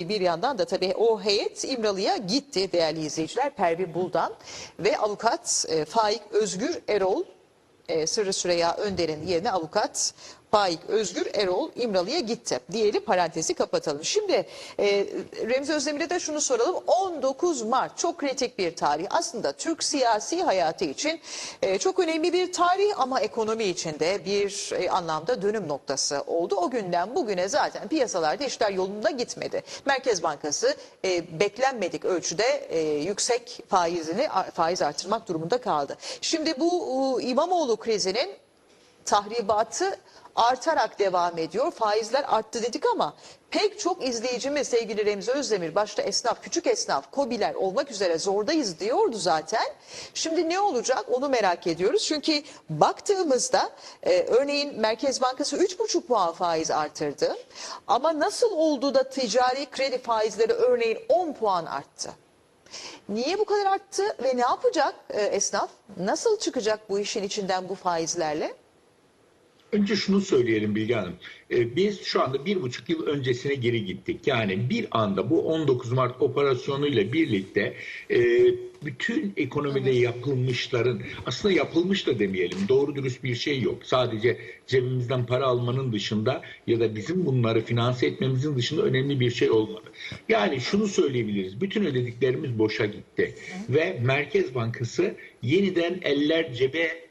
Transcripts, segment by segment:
Bir yandan da tabii o heyet İmralı'ya gitti değerli izleyiciler. Pervin Buldan ve avukat e, Faik Özgür Erol e, Sırrı Süreyya Önder'in yerine avukat Faik Özgür Erol İmralı'ya gitti. Diyelim parantezi kapatalım. Şimdi e, Remzi Özdemir'e de şunu soralım. 19 Mart çok kritik bir tarih. Aslında Türk siyasi hayatı için e, çok önemli bir tarih ama ekonomi için de bir e, anlamda dönüm noktası oldu. O günden bugüne zaten piyasalarda işler yolunda gitmedi. Merkez Bankası e, beklenmedik ölçüde e, yüksek faizini faiz artırmak durumunda kaldı. Şimdi bu e, İmamoğlu krizinin tahribatı artarak devam ediyor. Faizler arttı dedik ama pek çok izleyicimiz sevgili Remzi Özdemir başta esnaf, küçük esnaf, kobiler olmak üzere zordayız diyordu zaten. Şimdi ne olacak onu merak ediyoruz. Çünkü baktığımızda e, örneğin Merkez Bankası 3,5 puan faiz artırdı. Ama nasıl oldu da ticari kredi faizleri örneğin 10 puan arttı? Niye bu kadar arttı ve ne yapacak e, esnaf? Nasıl çıkacak bu işin içinden bu faizlerle? Önce şunu söyleyelim Bilge Hanım. Ee, biz şu anda bir buçuk yıl öncesine geri gittik. Yani bir anda bu 19 Mart operasyonuyla birlikte e, bütün ekonomide yapılmışların aslında yapılmış da demeyelim doğru dürüst bir şey yok. Sadece cebimizden para almanın dışında ya da bizim bunları finanse etmemizin dışında önemli bir şey olmadı. Yani şunu söyleyebiliriz. Bütün ödediklerimiz boşa gitti. Ve Merkez Bankası yeniden eller cebe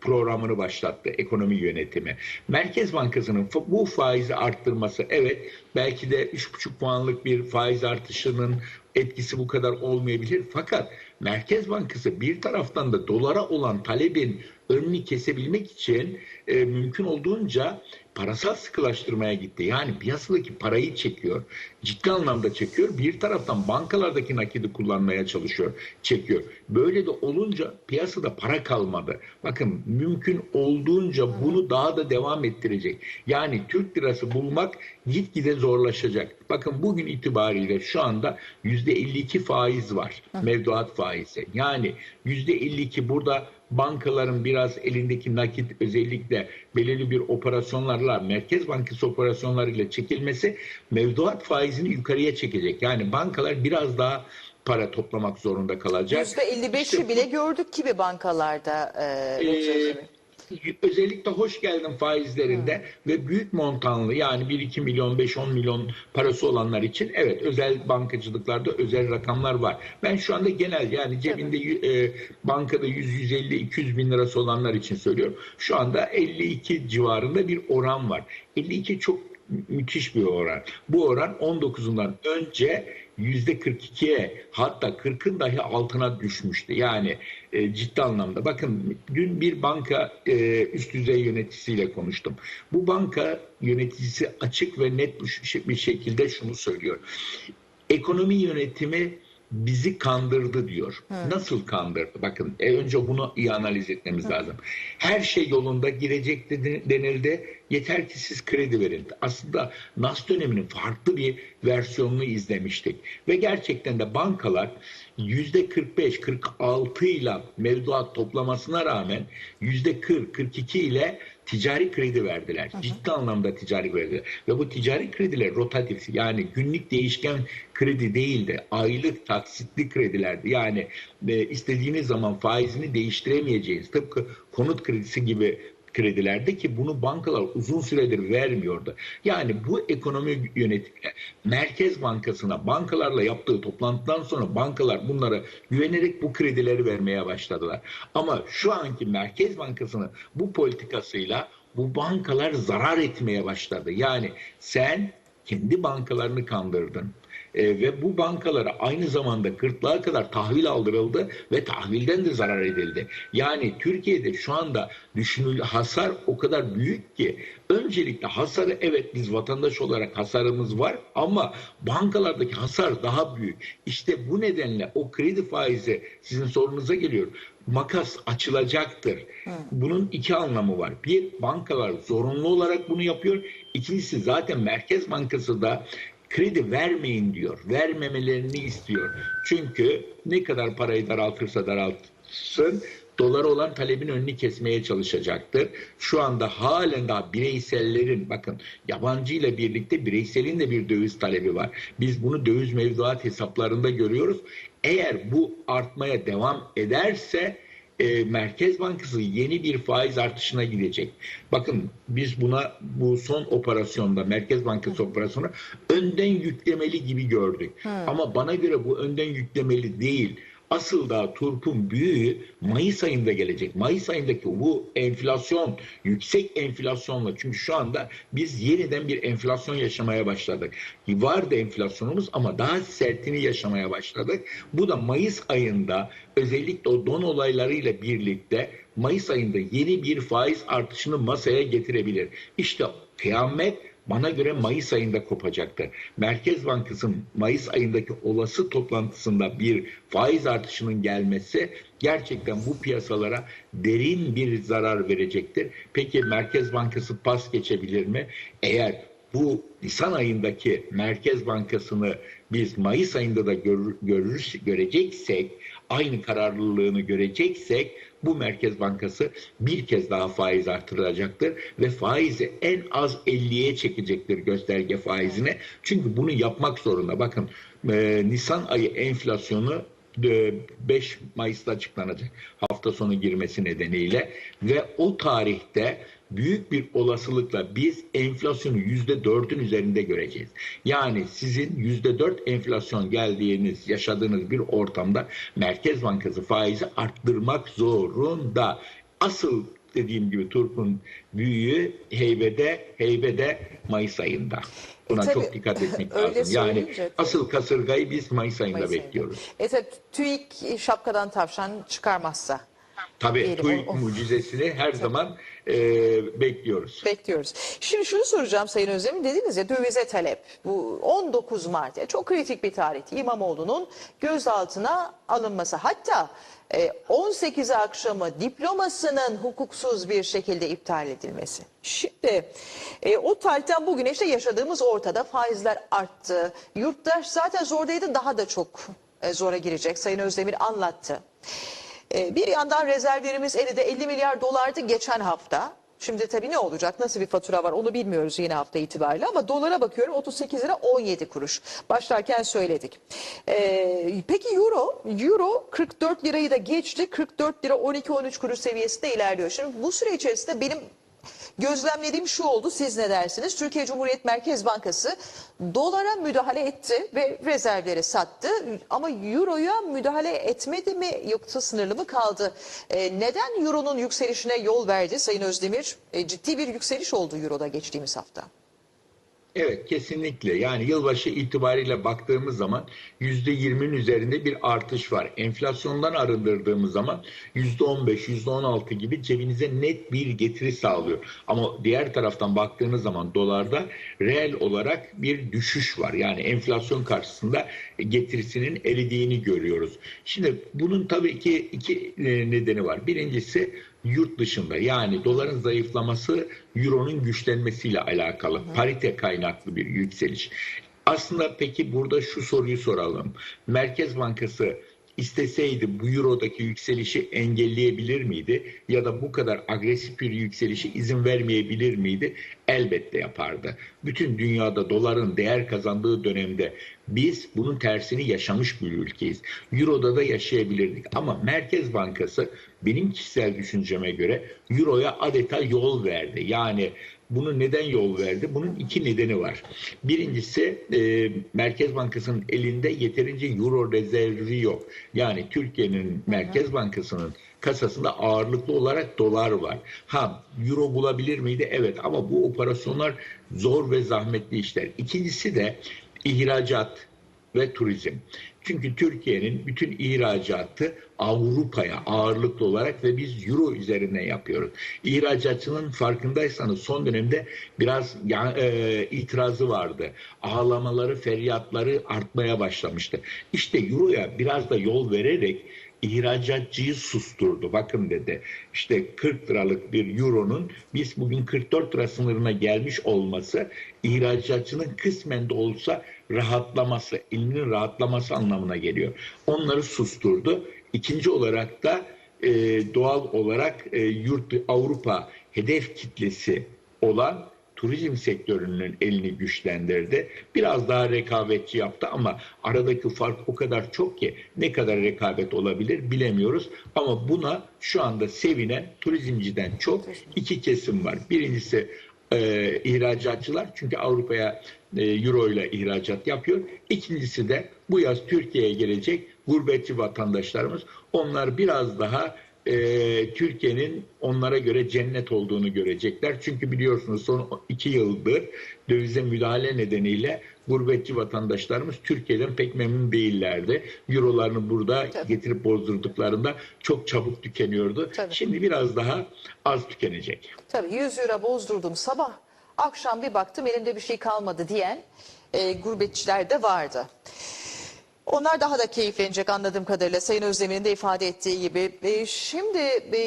programını başlattı ekonomi yönetimi. Merkez Bankası'nın bu faizi arttırması evet belki de 3,5 puanlık bir faiz artışının etkisi bu kadar olmayabilir. Fakat Merkez Bankası bir taraftan da dolara olan talebin önünü kesebilmek için e, mümkün olduğunca parasal sıkılaştırmaya gitti. Yani piyasadaki parayı çekiyor. Ciddi anlamda çekiyor. Bir taraftan bankalardaki nakidi kullanmaya çalışıyor. Çekiyor. Böyle de olunca piyasada para kalmadı. Bakın mümkün olduğunca bunu daha da devam ettirecek. Yani Türk lirası bulmak gitgide zorlaşacak. Bakın bugün itibariyle şu anda %52 faiz var. Mevduat faizi. Yani %52 burada bankaların biraz elindeki nakit özellikle belirli bir operasyonlarla Merkez Bankası operasyonlarıyla çekilmesi mevduat faizini yukarıya çekecek. Yani bankalar biraz daha para toplamak zorunda kalacak. %55'i İşte bile gördük gibi bankalarda. E, Ee. Özellikle hoş geldin faizlerinde ve büyük montanlı yani 1-2 milyon 5-10 milyon parası olanlar için evet özel bankacılıklarda özel rakamlar var. Ben şu anda genel yani cebinde e, bankada 100-150-200 bin lirası olanlar için söylüyorum. Şu anda 52 civarında bir oran var. 52 çok müthiş bir oran. Bu oran 19'undan önce %42'ye hatta 40'ın dahi altına düşmüştü. Yani e, ciddi anlamda. Bakın dün bir banka e, üst düzey yöneticisiyle konuştum. Bu banka yöneticisi açık ve net bir şekilde şunu söylüyor. Ekonomi yönetimi bizi kandırdı diyor. Nasıl kandırdı? Bakın e, önce bunu iyi analiz etmemiz lazım. Her şey yolunda girecek denildi. Yeter ki siz kredi verin. Aslında NAS döneminin farklı bir versiyonunu izlemiştik. Ve gerçekten de bankalar %45-46 ile mevduat toplamasına rağmen %40-42 ile ticari kredi verdiler. Ciddi anlamda ticari kredi. Ve bu ticari krediler rotatif yani günlük değişken kredi değildi. Aylık taksitli kredilerdi. Yani e, istediğiniz zaman faizini değiştiremeyeceğiniz tıpkı konut kredisi gibi kredilerde ki bunu bankalar uzun süredir vermiyordu. Yani bu ekonomi yönetimi Merkez Bankası'na bankalarla yaptığı toplantıdan sonra bankalar bunlara güvenerek bu kredileri vermeye başladılar. Ama şu anki Merkez Bankası'nın bu politikasıyla bu bankalar zarar etmeye başladı. Yani sen kendi bankalarını kandırdın. E, ve bu bankalara aynı zamanda gırtlağa kadar tahvil aldırıldı ve tahvilden de zarar edildi. Yani Türkiye'de şu anda düşünül hasar o kadar büyük ki öncelikle hasarı evet biz vatandaş olarak hasarımız var ama bankalardaki hasar daha büyük. İşte bu nedenle o kredi faizi sizin sorunuza geliyor. Makas açılacaktır. Bunun iki anlamı var. Bir bankalar zorunlu olarak bunu yapıyor. İkincisi zaten Merkez Bankası da kredi vermeyin diyor. Vermemelerini istiyor. Çünkü ne kadar parayı daraltırsa daraltsın dolara olan talebin önünü kesmeye çalışacaktır. Şu anda halen daha bireysellerin bakın yabancı ile birlikte bireyselin de bir döviz talebi var. Biz bunu döviz mevduat hesaplarında görüyoruz. Eğer bu artmaya devam ederse e, Merkez Bankası yeni bir faiz artışına gidecek. Bakın biz buna bu son operasyonda Merkez Bankası operasyonu önden yüklemeli gibi gördük. Ama bana göre bu önden yüklemeli değil. Asıl da turpun büyüğü Mayıs ayında gelecek. Mayıs ayındaki bu enflasyon, yüksek enflasyonla çünkü şu anda biz yeniden bir enflasyon yaşamaya başladık. Vardı enflasyonumuz ama daha sertini yaşamaya başladık. Bu da Mayıs ayında özellikle o don olaylarıyla birlikte Mayıs ayında yeni bir faiz artışını masaya getirebilir. İşte kıyamet bana göre Mayıs ayında kopacaktır. Merkez Bankası'nın Mayıs ayındaki olası toplantısında bir faiz artışının gelmesi gerçekten bu piyasalara derin bir zarar verecektir. Peki Merkez Bankası pas geçebilir mi? Eğer bu Nisan ayındaki Merkez Bankası'nı biz Mayıs ayında da görür, görür, göreceksek, aynı kararlılığını göreceksek bu Merkez Bankası bir kez daha faiz artıracaktır ve faizi en az 50'ye çekecektir gösterge faizine. Çünkü bunu yapmak zorunda. Bakın e, Nisan ayı enflasyonu e, 5 Mayıs'ta açıklanacak hafta sonu girmesi nedeniyle ve o tarihte büyük bir olasılıkla biz enflasyonu yüzde dördün üzerinde göreceğiz. Yani sizin yüzde dört enflasyon geldiğiniz, yaşadığınız bir ortamda Merkez Bankası faizi arttırmak zorunda. Asıl dediğim gibi Turp'un büyüğü heybede, heybede Mayıs ayında. Buna E tabii, çok dikkat etmek lazım. Yani söyleyince- asıl kasırgayı biz Mayıs ayında Mayıs ayında. bekliyoruz. E tabii TÜİK şapkadan tavşan çıkarmazsa Tabii Diyelim, TÜİK o- o- mucizesini her zaman e, bekliyoruz. bekliyoruz. Şimdi şunu soracağım Sayın Özdemir. Dediniz ya dövize talep. Bu 19 Mart ya çok kritik bir tarih. İmamoğlu'nun gözaltına alınması. Hatta e, 18 akşamı diplomasının hukuksuz bir şekilde iptal edilmesi. Şimdi e, o tarihten bugüne işte yaşadığımız ortada faizler arttı. Yurttaş zaten zordaydı daha da çok e, zora girecek. Sayın Özdemir anlattı. Ee, Bir yandan rezervlerimiz elinde 50 milyar dolardı geçen hafta. Şimdi tabii ne olacak, nasıl bir fatura var onu bilmiyoruz yeni hafta itibariyle ama dolara bakıyorum 38 lira 17 kuruş. Başlarken söyledik. Ee, peki euro, euro 44 lirayı da geçti. 44 lira 12-13 kuruş seviyesinde ilerliyor. Şimdi bu süre içerisinde benim Gözlemlediğim şu oldu siz ne dersiniz? Türkiye Cumhuriyet Merkez Bankası dolara müdahale etti ve rezervleri sattı ama euroya müdahale etmedi mi yoksa sınırlı mı kaldı? Ee, neden euronun yükselişine yol verdi Sayın Özdemir? Ee, ciddi bir yükseliş oldu euroda geçtiğimiz hafta. Evet kesinlikle yani yılbaşı itibariyle baktığımız zaman yüzde yirminin üzerinde bir artış var. Enflasyondan arındırdığımız zaman yüzde on beş, yüzde on altı gibi cebinize net bir getiri sağlıyor. Ama diğer taraftan baktığınız zaman dolarda reel olarak bir düşüş var. Yani enflasyon karşısında getirisinin eridiğini görüyoruz. Şimdi bunun tabii ki iki e, nedeni var. Birincisi yurt dışında yani doların zayıflaması euronun güçlenmesiyle alakalı parite kaynaklı bir yükseliş. Aslında peki burada şu soruyu soralım. Merkez Bankası isteseydi bu eurodaki yükselişi engelleyebilir miydi? Ya da bu kadar agresif bir yükselişi izin vermeyebilir miydi? Elbette yapardı. Bütün dünyada doların değer kazandığı dönemde biz bunun tersini yaşamış bir ülkeyiz. Euro'da da yaşayabilirdik. Ama Merkez Bankası benim kişisel düşünceme göre Euro'ya adeta yol verdi. Yani bunu neden yol verdi? Bunun iki nedeni var. Birincisi e, Merkez Bankası'nın elinde yeterince euro rezervi yok. Yani Türkiye'nin Merkez Bankası'nın kasasında ağırlıklı olarak dolar var. Ha euro bulabilir miydi? Evet ama bu operasyonlar zor ve zahmetli işler. İkincisi de ihracat ve turizm. Çünkü Türkiye'nin bütün ihracatı Avrupa'ya ağırlıklı olarak ve biz euro üzerine yapıyoruz. İhracatçının farkındaysanız son dönemde biraz ya, e, itirazı vardı. Ağlamaları, feryatları artmaya başlamıştı. İşte euroya biraz da yol vererek ihracatçıyı susturdu. Bakın dedi işte 40 liralık bir euronun biz bugün 44 lira sınırına gelmiş olması ihracatçının kısmen de olsa rahatlaması, elinin rahatlaması anlamına geliyor. Onları susturdu. İkinci olarak da e, doğal olarak e, yurt Avrupa hedef kitlesi olan turizm sektörünün elini güçlendirdi. Biraz daha rekabetçi yaptı ama aradaki fark o kadar çok ki ne kadar rekabet olabilir bilemiyoruz. Ama buna şu anda sevinen turizmciden çok iki kesim var. Birincisi e, ihracatçılar çünkü Avrupa'ya e, euro ile ihracat yapıyor. İkincisi de bu yaz Türkiye'ye gelecek gurbetçi vatandaşlarımız. Onlar biraz daha e, Türkiye'nin onlara göre cennet olduğunu görecekler. Çünkü biliyorsunuz son iki yıldır dövize müdahale nedeniyle gurbetçi vatandaşlarımız Türkiye'den pek memnun değillerdi. Eurolarını burada Tabii. getirip bozdurduklarında çok çabuk tükeniyordu. Tabii. Şimdi biraz daha az tükenecek. Tabii 100 lira bozdurdum sabah. Akşam bir baktım elimde bir şey kalmadı diyen e, gurbetçiler de vardı. Onlar daha da keyiflenecek anladığım kadarıyla Sayın Özdemir'in de ifade ettiği gibi. E, şimdi e,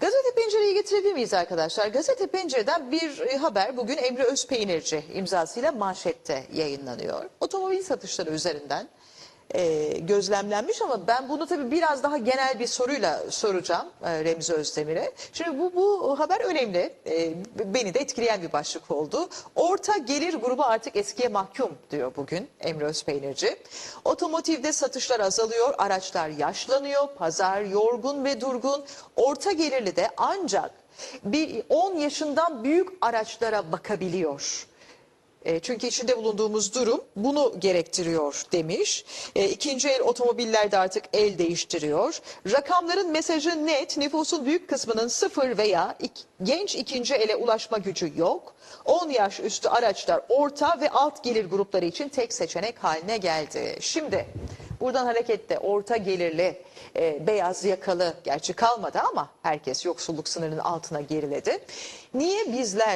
gazete pencereyi getirebilir miyiz arkadaşlar? Gazete pencereden bir e, haber bugün Emre Özpeynirci imzasıyla manşette yayınlanıyor. Otomobil satışları üzerinden e, gözlemlenmiş ama ben bunu tabii biraz daha genel bir soruyla soracağım e, Remzi Özdemir'e. Şimdi bu, bu haber önemli. E, beni de etkileyen bir başlık oldu. Orta gelir grubu artık eskiye mahkum diyor bugün Emre Özpeynirci. Otomotivde satışlar azalıyor, araçlar yaşlanıyor, pazar yorgun ve durgun. Orta gelirli de ancak bir 10 yaşından büyük araçlara bakabiliyor. E, Çünkü içinde bulunduğumuz durum bunu gerektiriyor demiş. E, İkinci el otomobiller de artık el değiştiriyor. Rakamların mesajı net. Nüfusun büyük kısmının sıfır veya genç ikinci ele ulaşma gücü yok. 10 yaş üstü araçlar orta ve alt gelir grupları için tek seçenek haline geldi. Şimdi buradan hareketle orta gelirli, e, beyaz yakalı gerçi kalmadı ama herkes yoksulluk sınırının altına geriledi. Niye bizler